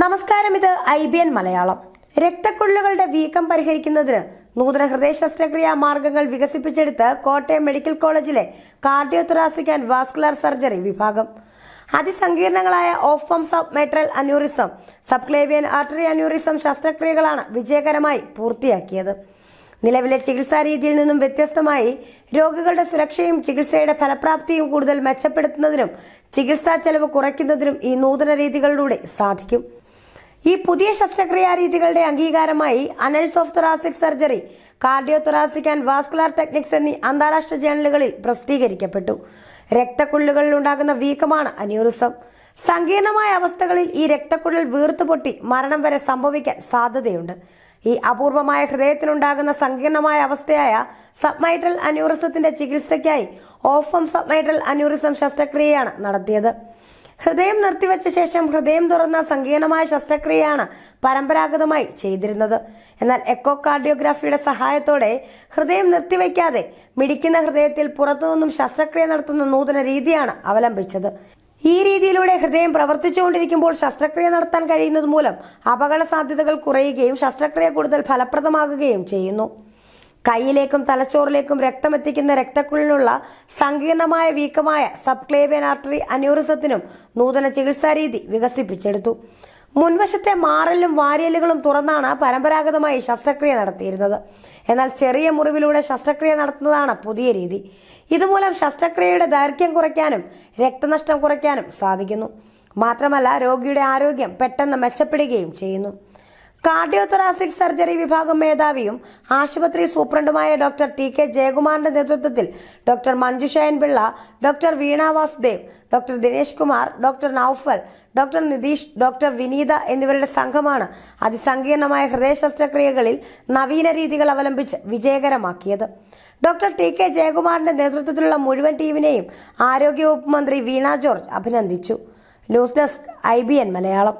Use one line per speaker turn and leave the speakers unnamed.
നമസ്കാരം ഇത് I B N Malayalam. രക്തക്കുഴലുകളുടെ വീക്കം പരിഹരിക്കുന്നതിന് നൂതന ഹൃദയ ശസ്ത്രക്രിയാ മാർഗങ്ങൾ വികസിപ്പിച്ചെടുത്ത് കോട്ടയം മെഡിക്കൽ കോളേജിലെ കാർഡിയോതൊറാസിക് ആൻഡ് വാസ്കുലർ സർജറി വിഭാഗം. അതിസങ്കീർണങ്ങളായ of sub mitral aneurysm subclavian artery aneurysm ശസ്ത്രക്രിയകളാണ് വിജയകരമായി പൂർത്തിയാക്കിയത്. നിലവിലെ ചികിത്സാ രീതിയിൽ നിന്നും വ്യത്യസ്തമായി രോഗികളുടെ സുരക്ഷയും ചികിത്സയുടെ ഫലപ്രാപ്തിയും കൂടുതൽ മെച്ചപ്പെടുത്തുന്നതിനും ചികിത്സാ ചെലവ് കുറയ്ക്കുന്നതിനും ഈ നൂതന രീതികളിലൂടെ സാധിക്കും. ഈ പുതിയ ശസ്ത്രക്രിയാ രീതികളുടെ അംഗീകാരമായി annals of thoracic surgery cardio thoracic and vascular techniques എന്നീ അന്താരാഷ്ട്ര ജേണലുകളിൽ പ്രസിദ്ധീകരിക്കപ്പെട്ടു. രക്തക്കുള്ളുകളിൽ ഉണ്ടാകുന്ന വീക്കമാണ് അന്യൂറിസം. സങ്കീർണമായ അവസ്ഥകളിൽ ഈ രക്തക്കുഴൽ വീർത്തുപൊട്ടി മരണം വരെ സംഭവിക്കാൻ സാധ്യതയുണ്ട്. ഈ അപൂർവമായ ഹൃദയത്തിനുണ്ടാകുന്ന സങ്കീർണമായ അവസ്ഥയായ സബ്മൈട്രൽ അന്യൂറിസത്തിന്റെ ചികിത്സയ്ക്കായി ഓഫം സബ്മൈട്രൽ അന്യൂറിസം ശസ്ത്രക്രിയയാണ് നടത്തിയത്. ഹൃദയം നിർത്തിവെച്ച ശേഷം ഹൃദയം തുറന്ന സങ്കീർണമായ ശസ്ത്രക്രിയയാണ് പരമ്പരാഗതമായി ചെയ്തിരുന്നത്. എന്നാൽ എക്കോ കാർഡിയോഗ്രാഫിയുടെ സഹായത്തോടെ ഹൃദയം നിർത്തിവെക്കാതെ മിടിക്കുന്ന ഹൃദയത്തിൽ പുറത്തുനിന്നും ശസ്ത്രക്രിയ നടത്തുന്ന നൂതന രീതിയാണ് അവലംബിച്ചത്. ഈ രീതിയിലൂടെ ഹൃദയം പ്രവർത്തിച്ചുകൊണ്ടിരിക്കുമ്പോൾ ശസ്ത്രക്രിയ നടത്താൻ കഴിയുന്നത് മൂലം അപകട സാധ്യതകൾ കുറയുകയും ശസ്ത്രക്രിയ കൂടുതൽ ഫലപ്രദമാകുകയും ചെയ്യുന്നു. കൈയിലേക്കും തലച്ചോറിലേക്കും രക്തമെത്തിക്കുന്ന രക്തക്കുള്ളിലുള്ള സങ്കീർണമായ വീക്കമായ സബ്ക്ലേവിയൻ ആർട്ടറി അന്യൂറിസത്തിനും നൂതന ചികിത്സാരീതി വികസിപ്പിച്ചെടുത്തു. മുൻവശത്തെ മാറലും വാരിയലുകളും തുറന്നാണ് പരമ്പരാഗതമായി ശസ്ത്രക്രിയ നടത്തിയിരുന്നത്. എന്നാൽ ചെറിയ മുറിവിലൂടെ ശസ്ത്രക്രിയ നടത്തുന്നതാണ് പുതിയ രീതി. ഇതുമൂലം ശസ്ത്രക്രിയയുടെ ദൈർഘ്യം കുറയ്ക്കാനും രക്തനഷ്ടം കുറയ്ക്കാനും സാധിക്കുന്നു. മാത്രമല്ല രോഗിയുടെ ആരോഗ്യം പെട്ടെന്ന് മെച്ചപ്പെടുകയും ചെയ്യുന്നു. കാർഡിയോതൊറാസിക് സർജറി വിഭാഗം മേധാവിയും ആശുപത്രി സൂപ്രണ്ടുമായ ഡോക്ടർ ടി കെ ജയകുമാറിന്റെ നേതൃത്വത്തിൽ doctor മഞ്ജുഷയൻ Pillai doctor Veena Vasudev doctor Dinesh Kumar doctor Naufal doctor Nitish doctor Vineetha എന്നിവരുടെ സംഘമാണ് അതിസങ്കീർണമായ ഹൃദയ ശസ്ത്രക്രിയകളിൽ നവീന രീതികൾ അവലംബിച്ച് വിജയകരമാക്കിയത്. ഡോക്ടർ ടി കെ ജയകുമാറിന്റെ നേതൃത്വത്തിലുള്ള മുഴുവൻ ടീമിനെയും ആരോഗ്യവകുപ്പ് മന്ത്രി വീണ ജോർജ് അഭിനന്ദിച്ചു. News desk I B N Malayalam.